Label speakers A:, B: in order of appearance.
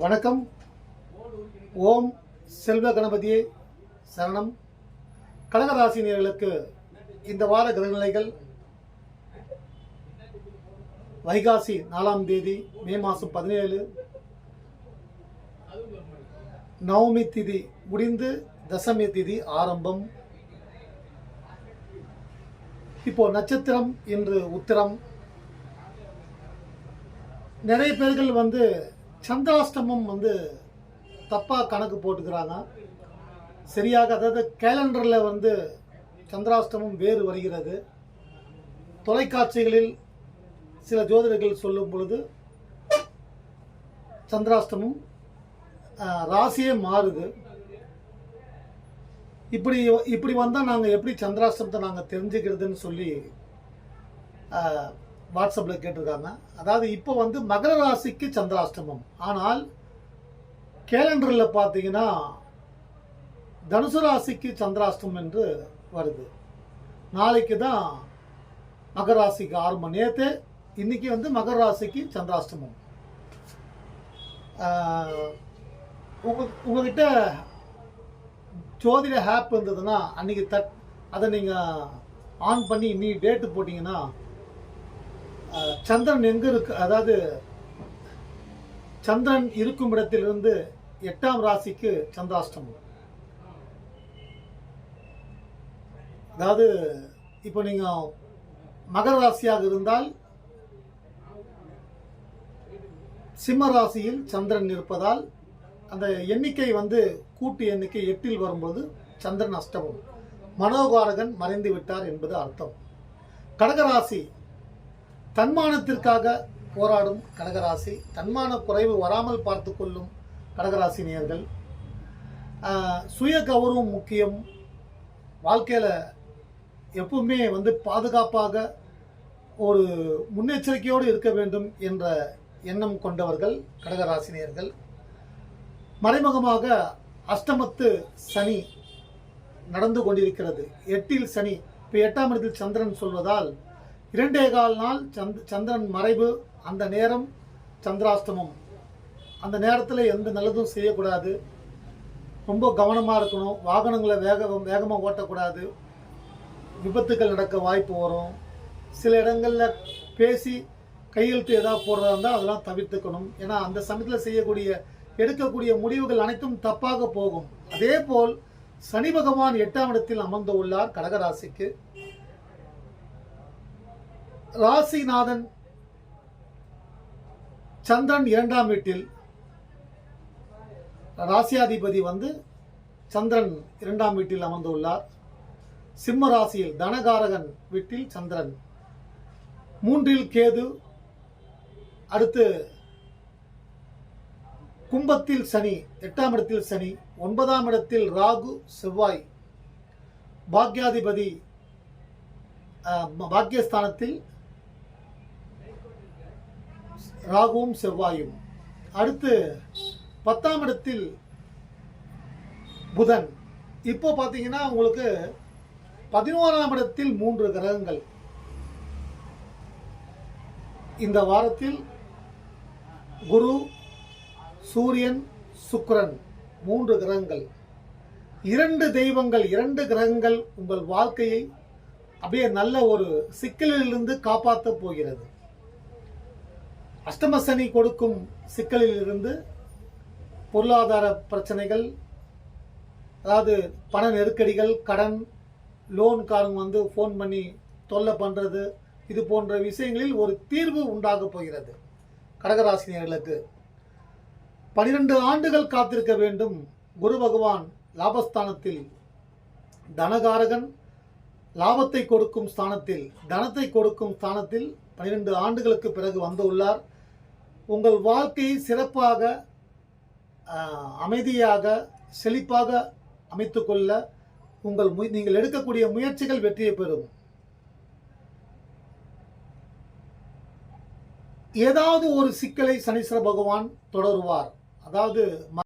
A: வணக்கம். ஓம் செல்வ கணபதியே சரணம். கடகராசினியர்களுக்கு இந்த வார கிரகநிலைகள் வைகாசி நாலாம் தேதி மே மாதம் பதினேழு. நவமி திதி முடிந்து தசமி திதி ஆரம்பம். இப்போ நட்சத்திரம் இன்று உத்திரம். நிறைய பேர்கள் வந்து சந்திராஷ்டமம் வந்து தப்பாக கணக்கு போட்டுக்கிறாங்க. சரியாக அதாவது கேலண்டரில் வந்து சந்திராஷ்டமம் வேறு வருகிறது. தொலைக்காட்சிகளில் சில ஜோதிடர்கள் சொல்லும் பொழுது சந்திராஷ்டமம் ராசியே மாறுது. இப்படி இப்படி வந்தால் நாங்கள் எப்படி சந்திராஷ்டமத்தை நாங்கள் தெரிஞ்சுக்கிறதுன்னு சொல்லி வாட்ஸ்அப்பில் கேட்டிருக்காங்க. அதாவது இப்போ வந்து மகர ராசிக்கு சந்திராஷ்டமம். ஆனால் கேலண்டரில் பார்த்தீங்கன்னா தனுசு ராசிக்கு சந்திராஷ்டமம் என்று வருது. நாளைக்கு தான் மகர ராசிக்கு மணி. நேற்று இன்னைக்கு வந்து மகர ராசிக்கு சந்திராஷ்டமம். உங்கள் உங்க உங்ககிட்ட ஜோதிட ஹேப் இருந்ததுன்னா அன்றைக்கி தட் அதை நீங்கள் ஆன் பண்ணி நீ டேட்டு போட்டிங்கன்னா சந்திரன் எங்கே இருக்கு அதாவது சந்திரன் இருக்கும் இடத்திலிருந்து எட்டாம் ராசிக்கு சந்திராஷ்டமம். அதாவது இப்போ நீங்கள் மகர ராசியாக இருந்தால் சிம்ம ராசியில் சந்திரன் இருப்பதால் அந்த எண்ணிக்கை வந்து கூட்டு எண்ணிக்கை எட்டில் வரும்போது சந்திரன் அஷ்டமம். மனோகாரகன் மறைந்து விட்டார் என்பது அர்த்தம். கடகராசி தன்மானத்திற்காக போராடும் கடகராசி தன்மான குறைவு வராமல் பார்த்து கொள்ளும் கடகராசி நேர்கள் சுய கௌரவம் முக்கியம். வாழ்க்கையில் எப்பவுமே வந்து பாதுகாப்பாக ஒரு முன்னெச்சரிக்கையோடு இருக்க வேண்டும் என்ற எண்ணம் கொண்டவர்கள் கடகராசினியர்கள் மறைமுகமாக அஷ்டமத்து சனி நடந்து கொண்டிருக்கிறது. எட்டில் சனி இப்போ எட்டாம் இடத்தில் சந்திரன் சொல்வதால் இரண்டே கால் நாள் சந்த் சந்திரன் மறைவு அந்த நேரம் சந்திராஷ்டமம். அந்த நேரத்தில் எந்த நல்லதும் செய்யக்கூடாது. ரொம்ப கவனமாக இருக்கணும். வாகனங்களை வேக வேகமாக ஓட்டக்கூடாது. விபத்துக்கள் நடக்க வாய்ப்பு வரும். சில இடங்களில் பேசி கையெழுத்து ஏதாவது போடுறதா இருந்தால் அதெல்லாம் தவிர்த்துக்கணும். ஏன்னா அந்த சமயத்தில் செய்யக்கூடிய எடுக்கக்கூடிய முடிவுகள் அனைத்தும் தப்பாக போகும். அதே போல் சனி பகவான் எட்டாம் இடத்தில் அமர்ந்து உள்ளார் கடகராசிக்கு. ராசிநாதன் சந்திரன் இரண்டாம் வீட்டில் ராசியாதிபதி வந்து சந்திரன் இரண்டாம் வீட்டில் அமர்ந்துள்ளார். சிம்ம ராசியில் தனகாரகன் வீட்டில் சந்திரன். மூன்றில் கேது அடுத்து கும்பத்தில் சனி எட்டாம் இடத்தில் சனி ஒன்பதாம் இடத்தில் ராகு செவ்வாய். பாக்யாதிபதி பாக்யஸ்தானத்தில் ராகுவும் செவ்வாயும். அடுத்து பத்தாம் இடத்தில் புதன். இப்போ பார்த்தீங்கன்னா உங்களுக்கு பதினோராம் இடத்தில் மூன்று கிரகங்கள். இந்த வாரத்தில் குரு சூரியன் சுக்ரன் மூன்று கிரகங்கள். இரண்டு தெய்வங்கள் இரண்டு கிரகங்கள் உங்கள் வாழ்க்கையை அப்படியே நல்ல ஒரு சிக்கலிலிருந்து காப்பாற்றப் போகிறது. அஷ்டமசனி கொடுக்கும் கொடுக்கும் சிக்கலிலிருந்து பொருளாதார பிரச்சனைகள் அதாவது பண நெருக்கடிகள் கடன் லோன்காரங்க வந்து ஃபோன் பண்ணி தொல்லை பண்ணுறது இது போன்ற விஷயங்களில் ஒரு தீர்வு உண்டாகப் போகிறது. கடகராசினியர்களுக்கு பனிரெண்டு ஆண்டுகள் காத்திருக்க வேண்டும். குரு பகவான் லாபஸ்தானத்தில் தனகாரகன் லாபத்தை கொடுக்கும் ஸ்தானத்தில் தனத்தை கொடுக்கும் ஸ்தானத்தில் பனிரெண்டு ஆண்டுகளுக்கு பிறகு வந்துள்ளார் உங்கள் வாழ்க்கையை சிறப்பாக அமைதியாக செழிப்பாக அமைத்துக்கொள்ள உங்கள் மு- நீங்கள் எடுக்கக்கூடிய முயற்சிகள் வெற்றியை பெறும். ஏதாவது ஒரு சிக்கலை சனீஸ்வர பகவான் தொடருவார். அதாவது